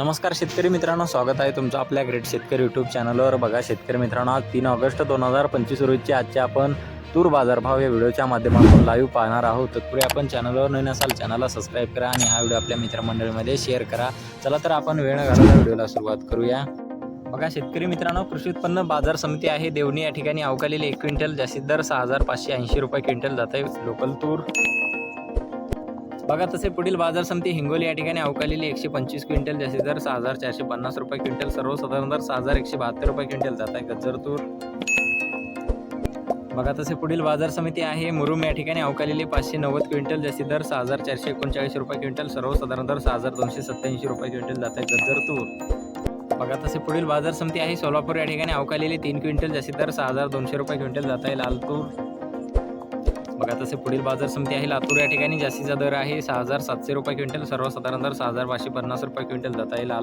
नमस्कार शेतकरी मित्रांनो स्वागत आहे तुमचं आपल्या ग्रेट शेतकरी यूट्यूब चॅनलवर बघा शेतकरी मित्रांनो आज तीन ऑगस्ट दोन हजार पंचवीस रोजची आजचे आपण तूर बाजारभाव या व्हिडिओच्या माध्यमातून लाईव्ह पाहणार आहोत. तत्पूर्वी आपण चॅनलवर नवीन असाल चॅनलला सबस्क्राईब करा आणि हा व्हिडिओ आपल्या मित्रमंडळीमध्ये शेअर करा. चला तर आपण वेळ न व्हिडिओला सुरुवात करूया. बघा शेतकरी मित्रांनो कृषी उत्पन्न बाजार समिती आहे. देवणी या ठिकाणी अवकालेली एक क्विंटल जास्तीत दर सहा हजार पाचशे ऐंशी रुपये क्विंटल जात आहे लोकल तूर बघा तसे पुढील बाजार समिती हिंगोली या ठिकाणी अवकालेली एकशे पंचवीस क्विंटल जास्ती दर सहा हजार चारशे पन्नास रुपये क्विंटल सर्वसाधारण दर सहा हजार एकशे बहात्तर रुपये क्विंटल जात आहे गज्जर तूर बघा तसे पुढील बाजार समिती आहे मुरुम या ठिकाणी अवकालेली पाचशे नव्वद क्विंटल जास्ती दर सहा हजार चारशे एकोणचाळीस रुपये क्विंटल सर्वसाधारण दर सहा हजार दोनशे सत्त्याऐंशी रुपये क्विंटल जात आहे गज्जर तूर बघा तसे पुढील बाजार समिती आहे सोलापूर या ठिकाणी अवकालेली तीन क्विंटल जास्ती दर सहा हजार दोनशे रुपये क्विंटल जात आहे लाल तूर बघा तसे पुढील बाजार समिती आहे लातूर या ठिकाणी जास्तीचा दर आहे सहा हजार सातशे रुपये क्विंटल सर्वसाधारण दर सहा हजार पाचशे पन्नास रुपये क्विंटल जात आहे लाल